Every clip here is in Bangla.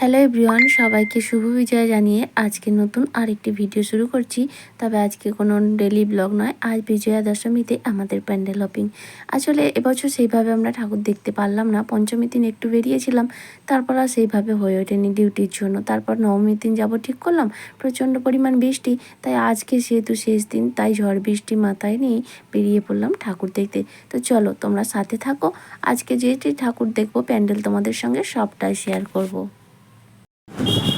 হ্যালো এভরিওয়ান সবাইকে শুভ বিজয় জানিয়ে আজকে নতুন আরেকটি ভিডিও শুরু করছি। তবে আজকে কোনো ডেলি ব্লগ নয়, আজ বিজয়া দশমীতে আমাদের প্যান্ডেল হপিং আসলে এবছর সেইভাবে আমরা ঠাকুর দেখতে পারলাম না পঞ্চমী দিন একটু বেরিয়েছিলাম, তারপর আর সেইভাবে হয়ে ওঠেনি ডিউটির জন্য। তারপর নবমীর দিন যাব ঠিক করলাম, প্রচণ্ড পরিমাণ বৃষ্টি, তাই আজকে সেহেতু শেষ দিন, তাই ঝড় বৃষ্টি মাথায় নিয়ে বেরিয়ে পড়লাম ঠাকুর দেখতে। তো চলো তোমরা সাথে থাকো, আজকে যেটি ঠাকুর দেখব প্যান্ডেল তোমাদের সঙ্গে সবটাই শেয়ার করব। you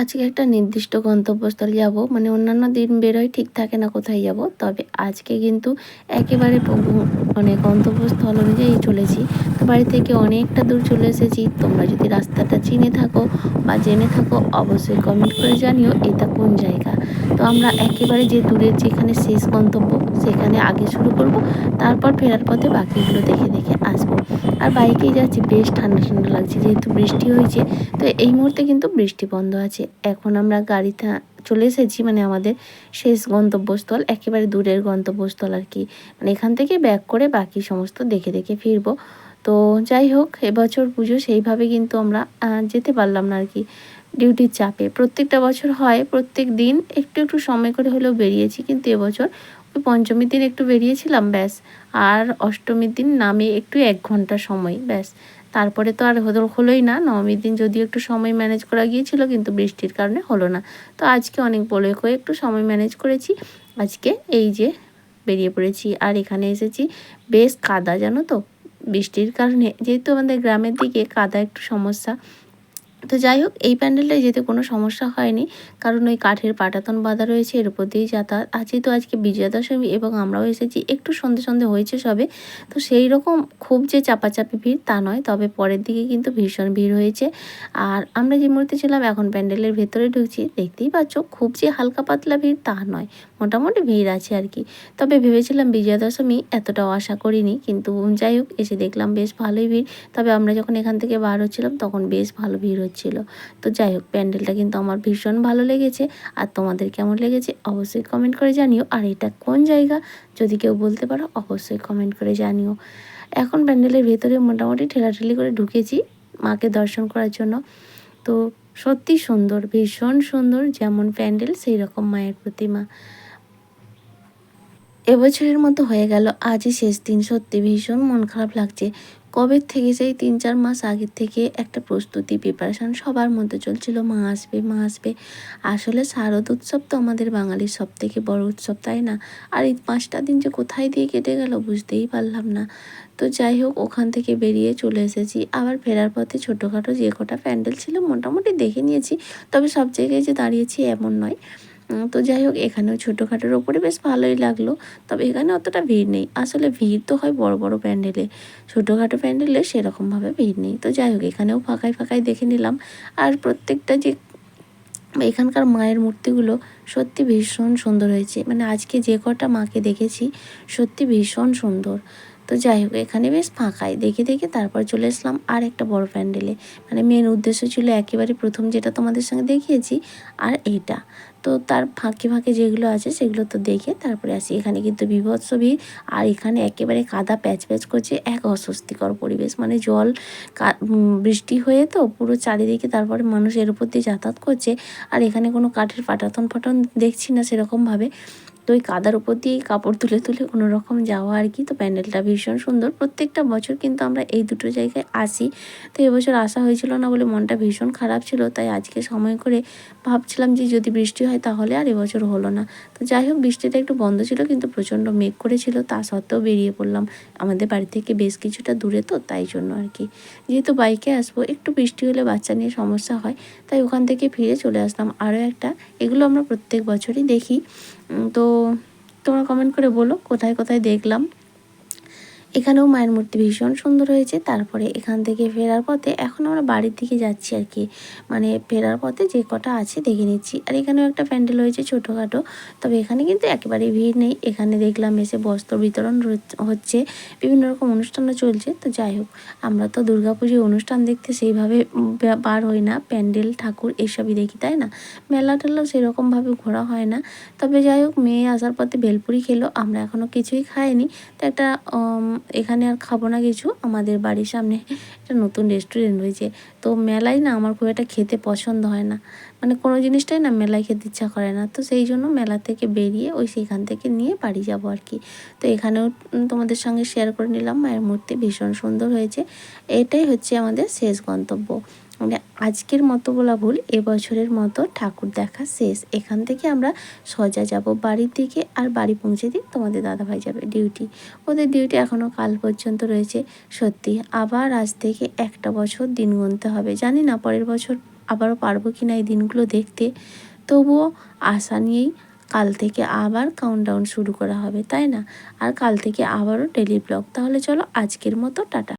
আজকে একটা নির্দিষ্ট গন্তব্যস্থল যাব মানে অন্যান্য দিন বেরোয় ঠিক থাকে না কোথায় যাব, তবে আজকে কিন্তু একেবারে মানে গন্তব্যস্থল অনুযায়ী চলেছি। তো বাড়ি থেকে অনেকটা দূর চলে এসেছি, তোমরা যদি রাস্তাটা চিনে থাকো বা জেনে থাকো, অবশ্যই কমেন্ট করে জানিও এটা কোন জায়গা। তো আমরা একেবারে যে দূরের যেখানে শেষ গন্তব্য, সেখানে আগে শুরু করব, তারপর ফেরার পথে বাকিগুলো দেখে দেখে আসব। আর বাইকেই যাচ্ছি, বেশ ঠান্ডা ঠান্ডা লাগছে, যেহেতু বৃষ্টি হয়েছে। তো এই মুহূর্তে কিন্তু বৃষ্টি বন্ধ আছে। এখন আমরা গাড়িতে চলে এসেছি মানে আমাদের শেষ গন্তব্যস্থল, একেবারে দূরের গন্তব্যস্থল আর কি। মানে এখান থেকে ব্যাক করে বাকি সমস্ত দেখে দেখে ফিরবো। তো যাই হোক, এবছর পুজো সেইভাবে কিন্তু আমরা যেতে পারলাম না আর কি, ডিউটির চাপে। প্রত্যেকটা বছর হয়, প্রত্যেক দিন একটু একটু সময় করে হলেও বেরিয়েছি, কিন্তু এবছর পঞ্চমীর দিন একটু বেরিয়েছিলাম, ব্যাস। আর অষ্টমীর দিন নামে একটু এক ঘণ্টা সময়, ব্যাস। তারপরে তো আর হলোই না, নবমীর দিন যদিও একটু সময় ম্যানেজ করা গিয়েছিল, কিন্তু বৃষ্টির কারণে হলো না। তো আজকে অনেক বলে হয়ে একটু সময় ম্যানেজ করেছি। আজকে এই যে বেরিয়ে পড়েছি, আর এখানে এসেছি বেশ কাদা, জানো তো? বৃষ্টির কারণে যেহেতু আমাদের গ্রামের দিকে কাদা একটু সমস্যা তো যাই হোক, এই প্যান্ডেলটায় যেতে কোনো সমস্যা হয়নি। কারণ ওই কাঠের পাটাতন বাঁধা রয়েছে, এর উপর দিয়েই যাতায়াত। আছে তো আজকে বিজয়া দশমী এবং আমরাও এসেছি, একটু সন্ধে সন্ধে হয়েছে সবে। তো সেই রকম খুব যে চাপাচাপি ভিড় তা নয়, তবে পরের দিকে কিন্তু ভীষণ ভিড় হয়েছে। আর আমরা যে মুহূর্তে ছিলাম, এখন প্যান্ডেলের ভেতরে ঢুকছি, দেখতেই পাচ্ছ, খুব যে হালকা পাতলা ভিড় তা নয়। মোটামুটি ভিড় আছে আর কি। তবে ভেবেছিলাম বিজয়া দশমী এতটাও আশা করিনি, কিন্তু যাই হোক, এসে দেখলাম বেশ ভালোই ভিড়। তবে আমরা যখন এখান থেকে বার হচ্ছিলাম, তখন বেশ ভালো ভিড় হচ্ছিল। তো যাই হোক, প্যান্ডেলটা কিন্তু আমার ভীষণ ভালো লেগেছে। আর তোমাদের কেমন লেগেছে, অবশ্যই কমেন্ট করে জানিও। আর এটা কোন জায়গা, যদি কেউ বলতে পারো, অবশ্যই কমেন্ট করে জানিও। এখন প্যান্ডেলের ভেতরে মোটামুটি ঠেলাঠেলি করে ঢুকেছি মাকে দর্শন করার জন্য। তো সত্যি সুন্দর, ভীষণ সুন্দর, যেমন প্যান্ডেল সেই রকম মায়ের প্রতিমা। এবছরের মতো হয়ে গেল, আজই শেষ দিন। সত্যি ভীষণ মন খারাপ লাগছে। কবে থেকে সেই তিন চার মাস আগের থেকে একটা প্রস্তুতি প্রিপারেশান সবার মধ্যে চলছিল। মা আসবে মা আসবে। আসলে শারদ উৎসব তো আমাদের বাঙালির সব থেকে বড় উৎসব, তাই না? আর এই পাঁচটা দিন যে কোথায় দিয়ে কেটে গেল বুঝতেই পারলাম না। তো যাই হোক, ওখান থেকে বেরিয়ে চলে এসেছি। আবার ফেরার পথে ছোটোখাটো যে কটা প্যান্ডেল ছিল, মোটামুটি দেখে নিয়েছি। তবে সব জায়গায় যে দাঁড়িয়েছি এমন নয়। তো যাই হোক, এখানেও ছোটোখাটোর ওপরে বেশ ভালোই লাগল। তবে এখানে অতটা ভিড় নেই। আসলে ভিড় তো হয় বড় বড় প্যান্ডেলে। ছোটোখাটো প্যান্ডেলে সেরকমভাবে ভিড় নেই। তো যাই হোক, এখানেও ফাঁকায় ফাঁকায় দেখে নিলাম। আর প্রত্যেকটা যে এখানকার মায়ের মূর্তিগুলো সত্যি ভীষণ সুন্দর হয়েছে। মানে আজকে যে কটা মাকে দেখেছি, সত্যি ভীষণ সুন্দর। তো যাই হোক, এখানে বেশ ফাঁকাই। দেখে দেখে তারপর চলে আসলাম আর একটা বড় প্যান্ডেলে। মানে মেন উদ্দেশ্য ছিল একেবারে প্রথম যেটা তোমাদের সঙ্গে দেখিয়েছি, আর এইটা তো তার ফাঁকে ফাঁকে যেগুলো আছে সেগুলো তো দেখে তারপরে আসি। এখানে কিন্তু বিভৎস ভিড়। আর এখানে একেবারে কাদা প্যাচ প্যাচ করছে এক অস্বস্তিকর পরিবেশ। মানে জল বৃষ্টি হয়ে তো পুরো চারিদিকে তারপরে মানুষ এর উপর দিয়ে যাতায়াত করছে। আর এখানে কোনো কাঠের পাটাতন ফাটন দেখছি না সেরকমভাবে। তো ওই কাদার উপর দিয়েই কাপড় তুলে তুলে কোনো রকম যাওয়া আর কি। তো প্যান্ডেলটা ভীষণ সুন্দর। প্রত্যেকটা বছর কিন্তু আমরা এই দুটো জায়গায় আসি। তো এবছর আসা হয়েছিল না বলে মনটা ভীষণ খারাপ ছিল। তাই আজকে সময় করে ভাবছিলাম যে যদি বৃষ্টি হয় তাহলে আর এবছর হলো না। তো যাই হোক, বৃষ্টিটা একটু বন্ধ ছিল কিন্তু প্রচণ্ড মেঘ করেছিল। তা সত্ত্বেও বেরিয়ে পড়লাম। আমাদের বাড়ি থেকে বেশ কিছুটা দূরে তো তাই জন্য আর কি। যেহেতু বাইকে আসব, একটু বৃষ্টি হলে বাচ্চা নিয়ে সমস্যা হয়। তাই ওখান থেকে ফিরে চলে আসলাম। আরও একটা, এগুলো আমরা প্রত্যেক বছরই দেখি। তো তোমরা কমেন্ট করে বলো কোথায় কোথায় দেখলাম। এখানেও মায়ের মূর্তি ভীষণ সুন্দর হয়েছে। তারপরে এখান থেকে ফেরার পথে এখন আমরা বাড়ির দিকে যাচ্ছি আর কি। মানে ফেরার পথে যে কটা আছে দেখে নিচ্ছি। আর এখানেও একটা প্যান্ডেল হয়েছে ছোটোখাটো। তবে এখানে কিন্তু একেবারেই ভিড় নেই। এখানে দেখলাম এসে বস্ত্র বিতরণ হচ্ছে। বিভিন্ন রকম অনুষ্ঠানও চলছে। তো যাই হোক, আমরা তো দুর্গাপুজোর অনুষ্ঠান দেখতে সেইভাবে বার হই না। প্যান্ডেল, ঠাকুর এসবই দেখি, তাই না? মেলা টেলাও সেরকমভাবে ঘোরা হয় না। তবে যাই হোক, মেয়ে আসার পথে ভেলপুরি খেলো। আমরা এখনও কিছুই খাইনি। তো একটা এখানে আর খাব না কিছু। আমাদের বাড়ির সামনে একটা নতুন রেস্টুরেন্ট হয়েছে তো মেলায় না আমার খুব একটা খেতে পছন্দ হয় না। মানে কোনো জিনিসটাই না মেলায় খেতে ইচ্ছা করে না। তো সেই জন্য মেলা থেকে বেরিয়ে ওই সেইখান থেকে নিয়ে বাড়ি যাব আর কি। তো এখানেও তোমাদের সঙ্গে শেয়ার করে নিলাম। মায়ের মূর্তি ভীষণ সুন্দর হয়েছে। এটাই হচ্ছে আমাদের শেষ গন্তব্য। মানে আজকের মতো বলা ভুল, এবছরের মতো ঠাকুর দেখা শেষ। এখান থেকে আমরা সোজা যাব বাড়ির দিকে আর বাড়ি পৌঁছে দিই তোমাদের দাদাভাই যাবে ডিউটি। ওদের ডিউটি এখনও কাল পর্যন্ত রয়েছে। সত্যি, আবার আজ থেকে একটা বছর দিন গুনতে হবে। জানি না পরের বছর আবারও পারব কি না এই দিনগুলো দেখতে। তবুও আশা নিয়েই কাল থেকে আবার কাউন্টডাউন শুরু করা হবে, তাই না? আর কাল থেকে আবারও ডেলি ব্লগ তাহলে চলো আজকের মতো, টাটা।